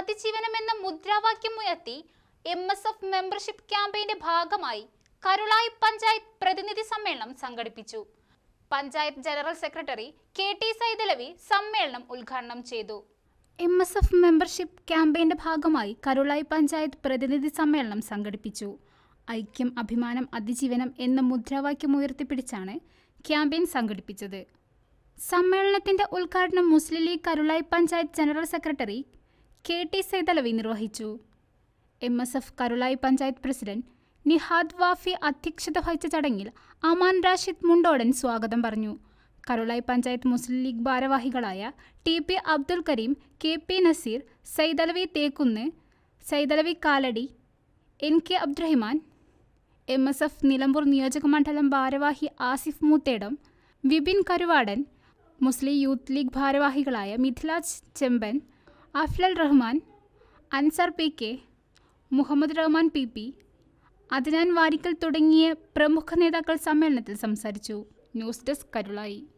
അതിജീവനം എന്ന മുദ്രാവാക്യം ഉയർത്തി എം എസ് എഫ് മെമ്പർഷിപ്പ് ക്യാമ്പയിന്റെ ഭാഗമായി കരുളായി പഞ്ചായത്ത് പ്രതിനിധി സമ്മേളനം സംഘടിപ്പിച്ചു. Panchayat general secretary K T Saidalavi സമ്മേളനം ഉദ്ഘാടനം ചെയ്തു. എം എസ് എഫ് മെമ്പർഷിപ്പ് ക്യാമ്പയിന്റെ ഭാഗമായി കരുളായി പഞ്ചായത്ത് പ്രതിനിധി സമ്മേളനം സംഘടിപ്പിച്ചു. ഐക്യം അഭിമാനം അതിജീവനം എന്ന മുദ്രാവാക്യം ഉയർത്തിപ്പിടിച്ചാണ് ക്യാമ്പയിൻ സംഘടിപ്പിച്ചത്. സമ്മേളനത്തിന്റെ ഉദ്ഘാടനം Muslim League Karulai panchayat general secretary K T Saithalavi നിർവഹിച്ചു. M S F Karulai panchayat president Nihad Wafi അധ്യക്ഷത വഹിച്ച ചടങ്ങിൽ അമാൻ റാഷിദ് മുണ്ടോടൻ സ്വാഗതം പറഞ്ഞു. കരുളായി പഞ്ചായത്ത് മുസ്ലിം ലീഗ് ഭാരവാഹികളായ T P Abdul Kareem K P Naseer Saithalavi Thekkunnu Saithalavi Kaladi N K Abdurahiman M S F Nilambur നിയോജക മണ്ഡലം ഭാരവാഹി ആസിഫ് മൂത്തേടം വിപിൻ കരുവാടൻ മുസ്ലിം യൂത്ത് ലീഗ് ഭാരവാഹികളായ Mithilaj Chemban Aflal Rahman Ansar P K Muhammad Rahman P P Adnan Varikkal തുടങ്ങിയ പ്രമുഖ നേതാക്കൾ സമ്മേളനത്തിൽ സംസാരിച്ചു. News desk Karulai.